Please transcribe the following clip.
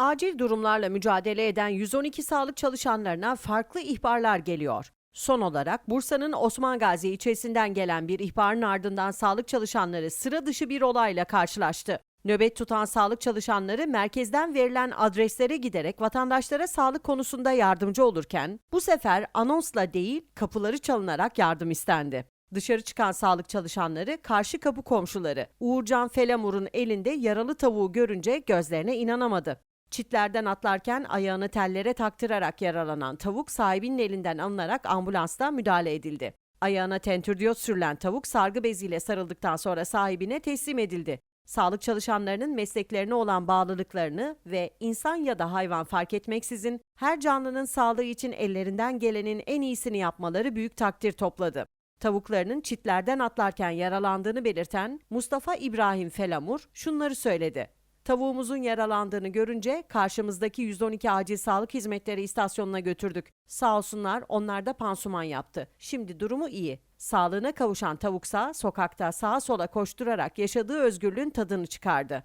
Acil durumlarla mücadele eden 112 sağlık çalışanlarına farklı ihbarlar geliyor. Son olarak Bursa'nın Osman Gazi ilçesinden gelen bir ihbarın ardından sağlık çalışanları sıra dışı bir olayla karşılaştı. Nöbet tutan sağlık çalışanları merkezden verilen adreslere giderek vatandaşlara sağlık konusunda yardımcı olurken bu sefer anonsla değil kapıları çalınarak yardım istendi. Dışarı çıkan sağlık çalışanları karşı kapı komşuları Uğurcan Felamur'un elinde yaralı tavuğu görünce gözlerine inanamadı. Çitlerden atlarken ayağını tellere taktırarak yaralanan tavuk sahibinin elinden alınarak ambulansla müdahale edildi. Ayağına tentürdiyot sürülen tavuk sargı beziyle sarıldıktan sonra sahibine teslim edildi. Sağlık çalışanlarının mesleklerine olan bağlılıklarını ve insan ya da hayvan fark etmeksizin her canlının sağlığı için ellerinden gelenin en iyisini yapmaları büyük takdir topladı. Tavuklarının çitlerden atlarken yaralandığını belirten Mustafa İbrahim Felamur şunları söyledi. Tavuğumuzun yaralandığını görünce karşımızdaki 112 acil sağlık hizmetleri istasyonuna götürdük. Sağ olsunlar onlar da pansuman yaptı. Şimdi durumu iyi. Sağlığına kavuşan tavuksa sokakta sağa sola koşturarak yaşadığı özgürlüğün tadını çıkardı.